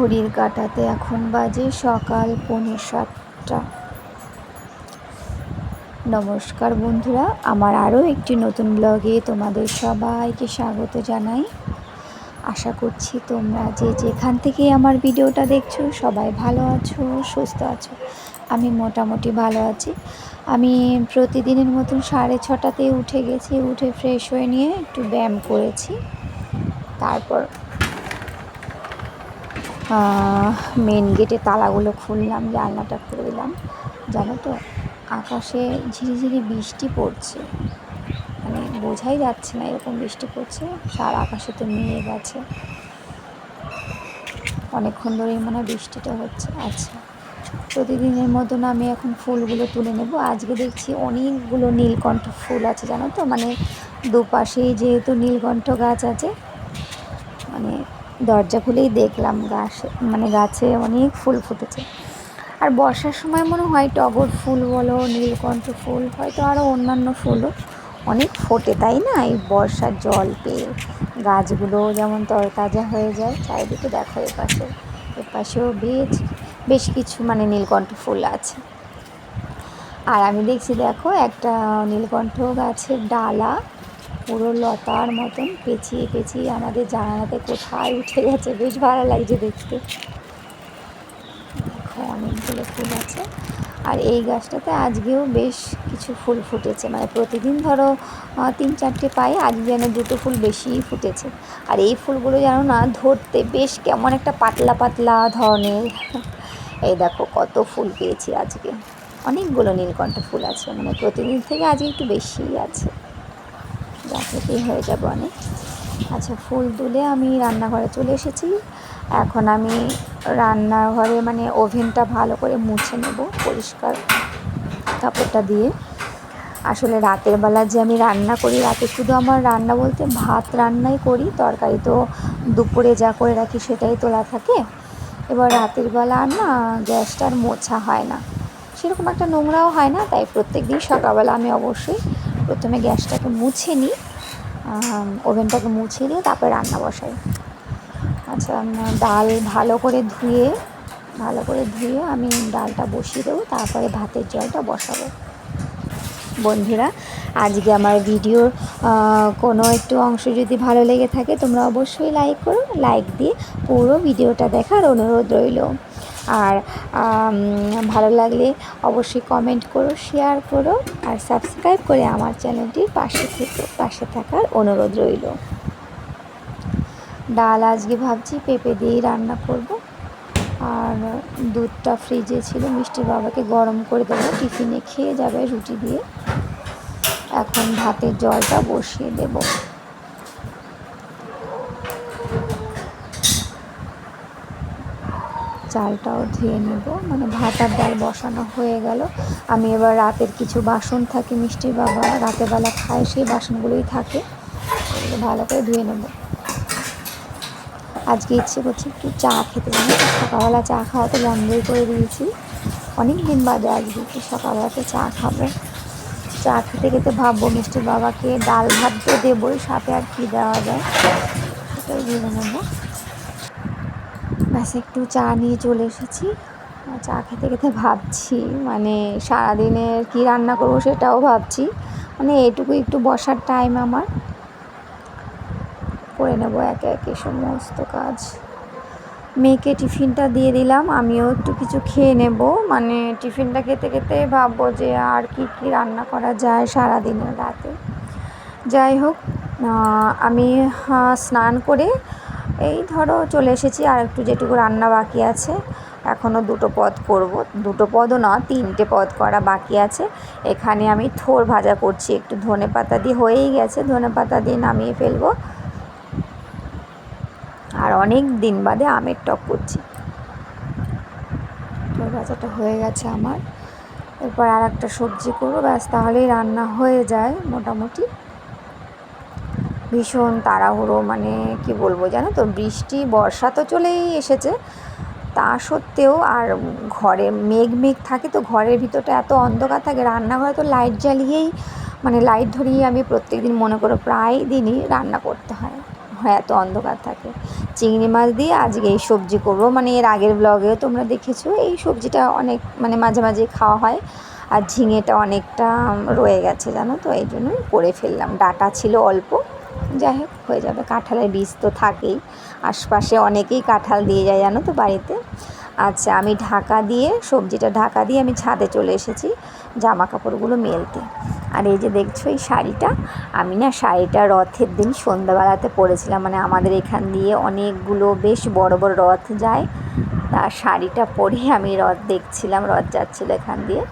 ঘড়ির কাঁটাতে এখন বাজে সকাল পৌনে সাতটা। নমস্কার বন্ধুরা, আমার আরও একটি নতুন ব্লগে তোমাদের সবাইকে স্বাগত জানাই। আশা করছি তোমরা যে যেখান থেকে আমার ভিডিওটা দেখছ সবাই ভালো আছো, সুস্থ আছো। আমি মোটামুটি ভালো আছি। আমি প্রতিদিনের মতন সাড়ে ছটাতে উঠে গেছি, উঠে ফ্রেশ হয়ে নিয়ে একটু ব্যায়াম করেছি। তারপর মেন গেটে তালাগুলো খুললাম, জানলাটা খুলে দিলাম জানো তো, আকাশে ঝিরিঝিরি বৃষ্টি পড়ছে। মানে বোঝাই যাচ্ছে না এরকম বৃষ্টি পড়ছে, সারা আকাশে তো মেঘ আছে। অনেকক্ষণ ধরেই মনে বৃষ্টিটা হচ্ছে আচ্ছা। প্রতিদিনের মতন আমি এখন ফুলগুলো তুলে নেব। আজকে দেখছি অনেকগুলো নীলকণ্ঠ ফুল আছে, জানো তো? মানে দুপাশেই যেহেতু নীলকণ্ঠ গাছ আছে দরজা খুলেই দেখলাম গাছ মানে গাছে অনেক ফুল ফুটেছে। আর বর্ষার সময় মনে হয় টগর ফুল বলো, নীলকণ্ঠ ফুল, হয়তো আরও অন্যান্য ফুলও অনেক ফোটে, তাই না? এই বর্ষার জল পেয়ে গাছগুলো যেমন তরতাজা হয়ে যায়, চারিদিকে দেখো এপাশে, এপাশেও বেশ বেশ কিছু মানে নীলকণ্ঠ ফুল আছে। আর আমি দেখছি দেখো একটা নীলকণ্ঠ গাছের ডালা পুরো লতার মতন পেঁচিয়ে পেঁচিয়ে আমাদের জানালাতে কোথায় উঠে গেছে, বেশ ভালো লাগছে দেখতে। দেখো, অনেকগুলো ফুল আছে। আর এই গাছটাতে আজকেও বেশ কিছু ফুল ফুটেছে। মানে প্রতিদিন ধরো তিন চারটে পাই, আজ যেন দুটো ফুল বেশিই ফুটেছে। আর এই ফুলগুলো যেন না ধরতে বেশ কেমন একটা পাতলা পাতলা ধরনের। এই দেখো, কত ফুল পেয়েছি আজকে। অনেকগুলো নীলকণ্ঠ ফুল আছে। মানে প্রতিদিন থেকে আজকে একটু বেশিই আছে। থেকেই হয়ে যাবে অনেক। আচ্ছা ফুল তুলে আমি রান্নাঘরে চলে এসেছি। এখন আমি রান্নাঘরে মানে ওভেনটা ভালো করে মুছে নেব পরিষ্কার কাপড়টা দিয়ে। আসলে রাতের বেলা যে আমি রান্না করি, রাতে শুধু আমার রান্না বলতে ভাত রান্নাই করি, তরকারি তো দুপুরে যা করে রাখি সেটাই তোলা থাকে। এবার রাতের বেলা না গ্যাসটা আর মোছা হয় না। সেরকম একটা নোংরাও হয় না, তাই প্রত্যেক দিন সকালবেলা আমি অবশ্যই প্রথমে গ্যাসটাকে মুছে নিই। ওভেনটাকে মুছিয়ে দিয়ে তারপরে রান্না বসাই। আচ্ছা ডাল ভালো করে ধুয়ে, ভালো করে ধুয়ে আমি ডালটা বসিয়ে দেবো, তারপরে ভাতের জলটা বসাবো। বন্ধুরা, আজকে আমার ভিডিওর কোনো একটু অংশ যদি ভালো লেগে থাকে, তোমরা অবশ্যই লাইক করো লাইক দিয়ে পুরো ভিডিওটা দেখার অনুরোধ রইল। আর ভালো লাগলে অবশ্যই কমেন্ট করো শেয়ার করো আর সাবস্ক্রাইব করে আমার চ্যানেলটির পাশে থেকে, পাশে থাকার অনুরোধ রইল। ডাল আজকে ভাবছি পেঁপে দিয়েই রান্না করব। আর দুধটা ফ্রিজে ছিল, মিষ্টির বাবাকে গরম করে দেবো, টিফিনে খেয়ে যাবে রুটি দিয়ে। এখন ভাতের জলটা বসিয়ে দেবো। চালটাও ধুয়ে নেব। মানে ভাত আর ডাল বসানো হয়ে গেল। আমি এবার রাতের কিছু বাসন থাকে মিষ্টির বাবা রাতের বেলা খায়, সেই বাসনগুলোই থাকে। ভালো করে ধুয়ে নেব। আজকে ইচ্ছে করছে একটু চা খেতে। সকালবেলা চা খাওয়া তো বন্ধই করে দিয়েছি। অনেক দিন বাদে আজকে একটু সকালবেলাতে চা খাব। চা খেতে খেতে ভাববো মিষ্টির বাবাকে ডাল ভাত তো দেবোই, সাথে আর কী দেওয়া যায়? সেটাই দিয়ে নেব। ব্যাস একটু চা নিয়ে চলে এসেছি। চা খেতে খেতে ভাবছি মানে সারাদিনের কী রান্না করব সেটাও ভাবছি। মানে এটুকু একটু বসার টাইম আমার। করে নেব একে একে সমস্ত কাজ। মেয়েকে টিফিনটা দিয়ে দিলাম, আমিও একটু কিছু খেয়ে নেব। মানে টিফিনটা খেতে খেতে ভাববো যে আর কি কি রান্না করা যায় সারাদিনের রাতে। যাই হোক আমি স্নান করে এই ধরো চলে এসেছি, আর একটু যেটুকু রান্না বাকি আছে এখনও দুটো পদ করব। দুটো পদও না, তিনটে পদ করা বাকি আছে। এখানে আমি থোর ভাজা করছি, একটু ধনে পাতা দিয়ে হয়েই গেছে, ধনে পাতা দিয়ে নামিয়ে ফেলব। আর অনেক দিন বাদে আমের টক করছি। থোর ভাজাটা হয়ে গেছে আমার। এরপর আর একটা সবজি করব, ব্যাস তাহলেই রান্না হয়ে যায় মোটামুটি। ভীষণ তাড়াহুড়ো মানে কি বলব জানো তো, বৃষ্টি, বর্ষা তো চলেই এসেছে। তা সত্ত্বেও আর ঘরে মেঘ মেঘ থাকে তো ঘরের ভিতরটা এত অন্ধকার থাকে, রান্নাঘরে তো লাইট জ্বালিয়েই মানে লাইট ধরিয়ে আমি প্রত্যেক দিন মনে করো প্রায় দিনই রান্না করতে হয়। এত অন্ধকার থাকে। চিংড়ি মাছ দিয়ে আজকে এই সবজি করব মানে এর আগের ব্লগেও তোমরা দেখেছ, এই সবজিটা অনেক মানে মাঝে মাঝে খাওয়া হয়। আর ঝিঙেটা অনেকটা রয়ে গেছে জানো তো, এই জন্যই করে ফেললাম। ডাটা ছিল অল্প। যাই হোক, হয়ে যাবে। কাঁঠালের বীজ তো থাকেই। আশপাশে অনেকেই কাঁঠাল দিয়ে যায়, জানো তো বাড়িতে। আচ্ছা আমি ঢাকা দিয়ে, সবজিটা ঢাকা দিয়ে আমি ছাদে চলে এসেছি জামা কাপড়গুলো মেলতে। আর এই যে দেখছ এই শাড়িটা, আমি না শাড়িটা রথের দিন সন্ধ্যাবেলাতে পরেছিলাম। মানে আমাদের এখান দিয়ে অনেকগুলো বেশ বড় বড় রথ যায়। তা শাড়িটা পরে আমি রথ দেখছিলাম, রথ যাচ্ছিল এখান দিয়ে।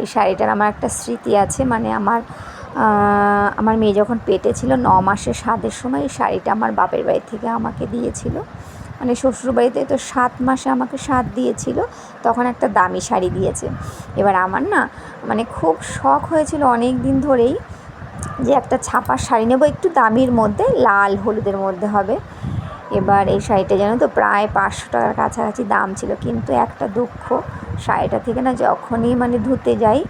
এই শাড়িটার আমার একটা স্মৃতি আছে মানে আমার আমার মেয়ে যখন পেটে ছিল ন মাসের সাতের সময় এই শাড়িটা আমার বাপের বাড়ি থেকে আমাকে দিয়েছিল। মানে শ্বশুরবাড়িতে তো সাত মাসে আমাকে সাত দিয়েছিল, তখন একটা দামি শাড়ি দিয়েছে। এবার আমার না মানে খুব শখ হয়েছিল অনেক দিন ধরেই যে একটা ছাপার শাড়ি নেব, একটু দামির মধ্যে, লাল হলুদের মধ্যে হবে। এবার এই শাড়িটা যেন তো প্রায় পাঁচশো টাকার কাছাকাছি দাম ছিল, কিন্তু একটা দুঃখ, শাড়িটা থেকে না যখনই মানে ধুতে যাই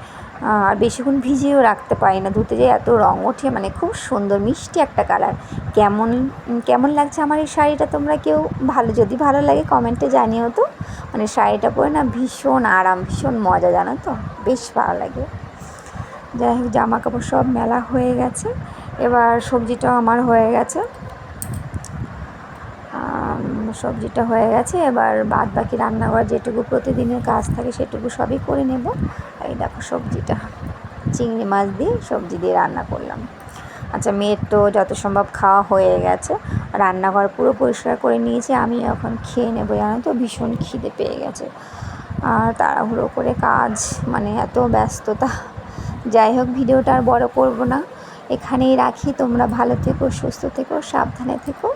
আর বেশিক্ষণ ভিজিয়েও রাখতে পারি না। ধুতে যাই এত রঙ ওঠে মানে খুব সুন্দর, মিষ্টি একটা কালার কেমন কেমন লাগছে আমার এই শাড়িটা তোমরা কেউ ভালো, যদি ভালো লাগে কমেন্টে জানিও তো। মানে শাড়িটা পরে না ভীষণ আরাম, ভীষণ মজা, জানো তো? বেশ ভালো লাগে। যাই হোক জামা কাপড় সব মেলা হয়ে গেছে। এবার সবজিটাও আমার হয়ে গেছে। সবজিটা হয়ে গেছে। এবার বাদ বাকি রান্নাঘর যেটুকু প্রতিদিনের কাজ থাকে, সেটুকু সবই করে নেব। এই দেখো সবজিটা। চিংড়ি মাছ দিয়ে সবজি দিয়ে রান্না করলাম। আচ্ছা মেয়ের তো যত সম্ভব খাওয়া হয়ে গেছে। রান্নাঘর পুরো পরিষ্কার করে নিয়েছি। আমি এখন খেয়ে নেব, জানো তো? ভীষণ খিদে পেয়ে গেছে। আর তাড়াহুড়ো করে কাজ মানে এত ব্যস্ততা। যাই হোক, ভিডিওটা আর বড় করব না। এখানেই রাখি। তোমরা ভালো থেকো, সুস্থ থেকো, সাবধানে থেকো।